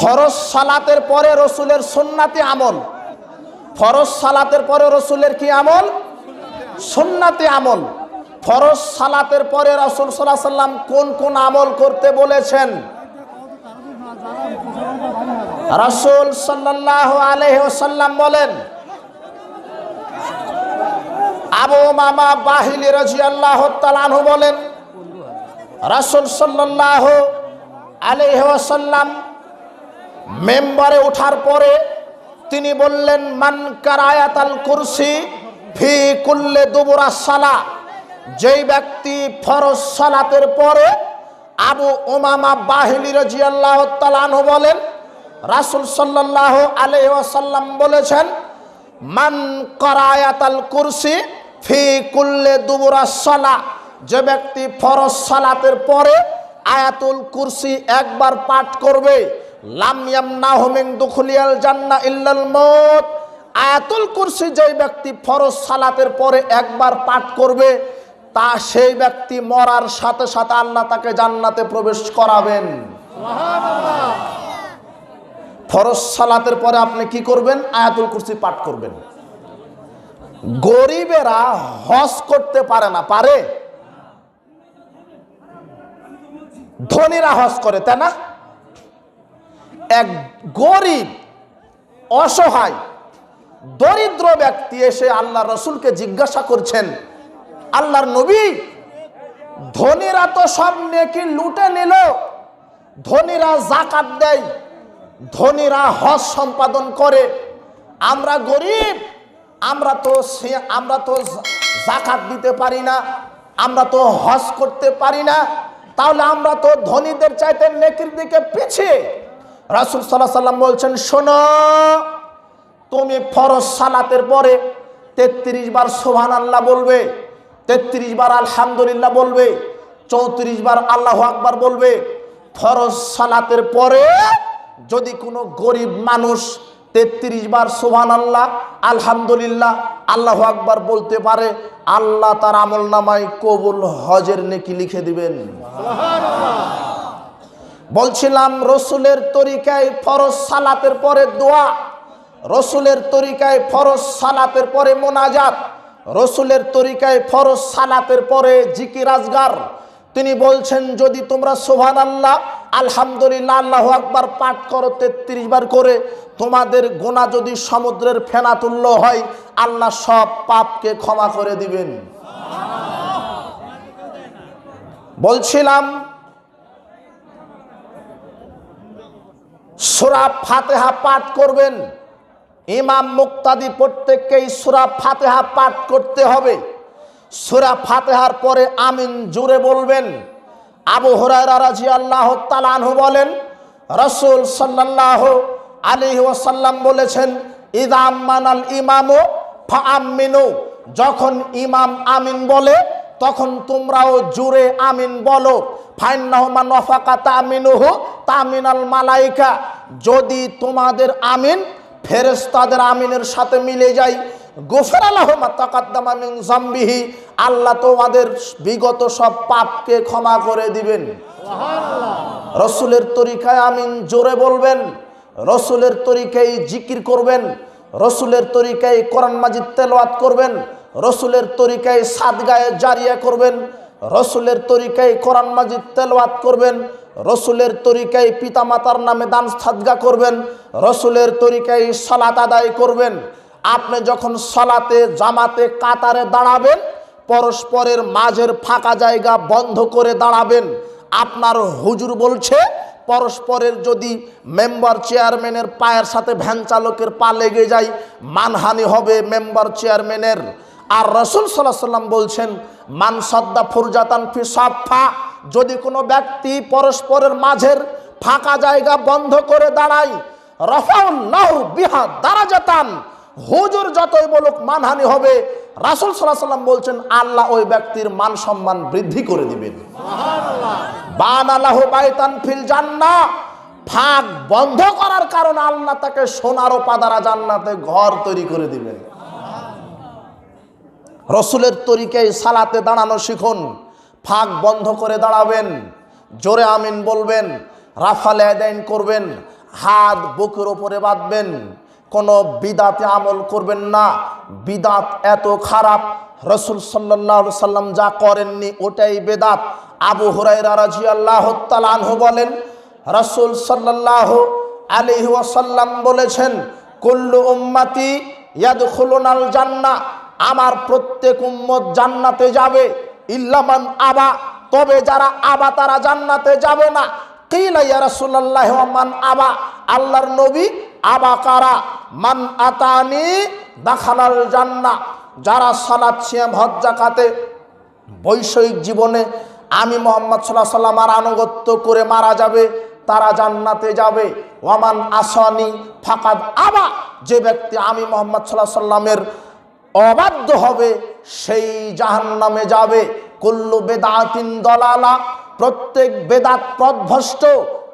ফরজ সালাতের পরে রসুলের সুন্নাতি আমল। ফরজ সালাতের পরে রসুলের কি আমল? সুন্নাতি আমল। ফরজ সালাতের পরে রসুল সাল্লাহ সাল্লাম কোন কোন আমল করতে বলেছেন? রসুল সাল্লাহ আলহ্লাম বলেন, আবু মামা বাহিলি রাজি আল্লাহ বলেন, রাসুল সাল্লাহ আলহ্লাম মেম্বারে ওঠার পরে তিনি বললেন, মান কারায়াত আল কুরসি ফি কুল্লে দুবুরা সালা। যেই ব্যক্তি ফরজ সালাতের পরে আবু ওমামা বাহিলি রাজি আল্লাহ তালানহু বলেন, রাসুল সাল্লাহ আলহাসাল্লাম বলেছেন, মান করায়াতাল কুরসি ফি কুল্লে দুবুরা সালা। যে ব্যক্তি ফরজ সালাতের পরে আয়াতুল কুরসি একবার পাঠ করবে জান্না মউত। আয়াতুল কুরসি যেই ব্যক্তি সালাতের পরে একবার পাঠ করবে, তা সেই ব্যক্তি মরার সাথে সাথে আল্লাহ তাকে জান্নাতে প্রবেশ করাবেন। ফরজ সালাতের পরে আপনি কি করবেন? আয়াতুল কুরসি পাঠ করবেন। গরিবেরা হজ করতে পারে না, পারে? ধনীরা হজ করে, তাই না? এক গরিব, অসহায়, দরিদ্র ব্যক্তি এসে আল্লাহ রসুলকে জিজ্ঞাসা করছেন, আল্লাহর নবী, ধনীরা তো সব নেকি লুটে নিল, ধনীরা জাকাত দেয়, ধনীরা হজ সম্পাদন করে, আমরা গরিব, আমরা তো সে- আমরা তো জাকাত দিতে পারি না, আমরা তো হজ করতে পারি না, তাহলে আমরা তো ধনীদের চাইতে নেকির দিকে পিছিয়ে। রাসুল সাল্লাহ সাল্লাম বলছেন, শোনো, তুমি ফরজ সালাতের পরে তেত্রিশ বার সোহান আল্লাহ বলবে, তেত্রিশ বার আলহামদুলিল্লাহ বলবে, চৌত্রিশ বার আল্লাহ আকবার বলবে। ফরজ সালাতের পরে যদি কোনো গরিব মানুষ তেত্রিশ বার সোহান আল্লাহ আলহামদুলিল্লাহ, আল্লাহ আকবার বলতে পারে, আল্লাহ তার আমল নামায় কবুল হজের নেকি লিখে দিবেন। বলছিলাম, রসুলের তরিকায় ফরজ সালাতের পরে দোয়া, রসুলের তরিকায় ফরজ সালাতের পরে মোনাজাত, রসুলের তরিকায় ফরজ সালাতের পরে জিকির আজগার। তিনি বলছেন, যদি তোমরা সোহান আল্লাহ আলহামদুলিল্লাহ, আল্লাহ আকবার পাঠ করো তেত্রিশ বার করে, তোমাদের গোনা যদি সমুদ্রের ফেনা তুল্য হয়, আল্লাহ সব পাপকে ক্ষমা করে দিবেন। বলছিলাম সুরা ফাতেহা পাঠ করবেন। ইমাম মুক্তাদি প্রত্যেককেই সুরা ফাতেহা পাঠ করতে হবে। সুরা ফাতেহার পরে আমিন জুড়ে বলবেন। আবু হরাইরা রাজি আল্লাহ তালানহু বলেন, রসুল সাল্লাহ আলী ওয়াসাল্লাম বলেছেন ইদাম মানাল ইমামো ফামিনু যখন ইমাম আমিন বলে তখন তোমরাও জুড়ে আমিন বলো। মালাইকা। যদি তোমাদের আমিন ফেরেস্তাদের আমিনের সাথে মিলে যায়। গোফের মিন জাম্বিহি আল্লাহ তোমাদের বিগত সব পাপকে ক্ষমা করে দিবেন। রসুলের তরিকায় আমিন জোরে বলবেন। রসুলের তরিকায় জিকির করবেন। রসুলের তরিকায় কোরআন মাজিদ তেলাওয়াত করবেন। রসুলের তরিকায় সাদগায়ে জারিয়া করবেন, রসুলের তরিকায় কোরআন মাজিদ তেলাওয়াত করবেন, রসুলের তরিকায় পিতামাতার নামে দান সাদগা করবেন, রসুলের তরিকায় সালাত আদায় করবেন। আপনি যখন সলাতে, জামাতে, কাতারে দাঁড়াবেন, পরস্পরের মাঝের ফাঁকা জায়গা বন্ধ করে দাঁড়াবেন। আপনার হুজুর বলছে, পরস্পরের যদি মেম্বার চেয়ারম্যানের পায়ের সাথে ভ্যান চালকের পা লেগে যায়, মানহানি হবে মেম্বার চেয়ারম্যানের। আর রসুল সাল্লাহ সাল্লাম বলছেন মান সদ্দা ফুরজাতান ফি সাফা যদি কোনো ব্যক্তি পরস্পরের মাঝের ফাঁকা জায়গা বন্ধ করে দাঁড়ায় রফাউল্লাহ বিহা দারাজাতান হুজুর যতই বলুক মানহানি হবে। রাসুল সাল্লাহ সাল্লাম বলছেন আল্লাহ ওই ব্যক্তির মান সম্মান বৃদ্ধি করে দিবেন। বান আল্লাহ বাইতান ফিল জান্না ফাঁক বন্ধ করার কারণে আল্লাহ তাকে সোনার ও পাদারা জান্নাতে ঘর তৈরি করে দিবেন। রসুলের তরিকায় সালাতে দাঁড়ানো শিখুন, ফাঁক বন্ধ করে দাঁড়াবেন, জোরে আমিন বলবেন, রাফালে আদাইন করবেন, হাত বুকের ওপরে বাঁধবেন, কোনো বিদাতে আমল করবেন না, বিদাত এত খারাপ, রসুল সাল্লাহ সাল্লাম যা করেননি ওটাই বেদাত। আবু হুরাইরা রাজি আল্লাহ তালানহু বলেন, রসুল সাল্লাহ আলিহি ওয়াসাল্লাম বলেছেন, কুল্লু উম্মাতি ইয়াদখুলুনাল জান্নাহ আমার প্রত্যেক উম্মত জান্নাতে যাবে। ইল্লামান আবা, তবে যারা আবা তারা জান্নাতে যাবে না। আবা, আল্লাহর নবী আবা কারা? মান আতানি জান্নাহ, যারা বৈষয়িক জীবনে আমি মোহাম্মদ সাল্লাহ সাল্লামার আনুগত্য করে মারা যাবে, তারা জান্নাতে যাবে। ওয়ামান আসানি ফাকাদ আবা, যে ব্যক্তি আমি মোহাম্মদ সাল্লাহ সাল্লামের অবাধ্য হবে, সেই জাহান্নামে যাবে। কুল্লু বেদাতিন দলালা, প্রত্যেক বেদাত প্রধ্বষ্ট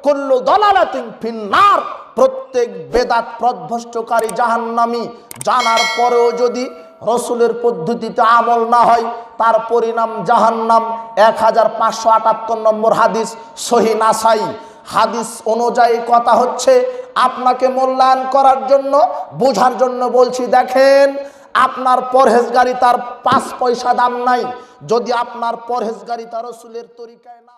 কুল্লু দলালাতিন ফিন্নার, প্রত্যেক বেদাত প্রধ্বষ্টকারী জাহান্নামি। জানার পরেও যদি রসুলের পদ্ধতিতে আমল না হয়, তার পরিণাম জাহান্নাম। এক হাজার পাঁচশো আটাত্তর নম্বর হাদিস সহি নাসাই। হাদিস অনুযায়ী কথা হচ্ছে, আপনাকে মূল্যায়ন করার জন্য, বোঝার জন্য বলছি, দেখেন আপনার পরহেজগারিতার পাঁচ পয়সা দাম নাই যদি আপনার পরহেজগারিতা রসুলের তরিকায় না।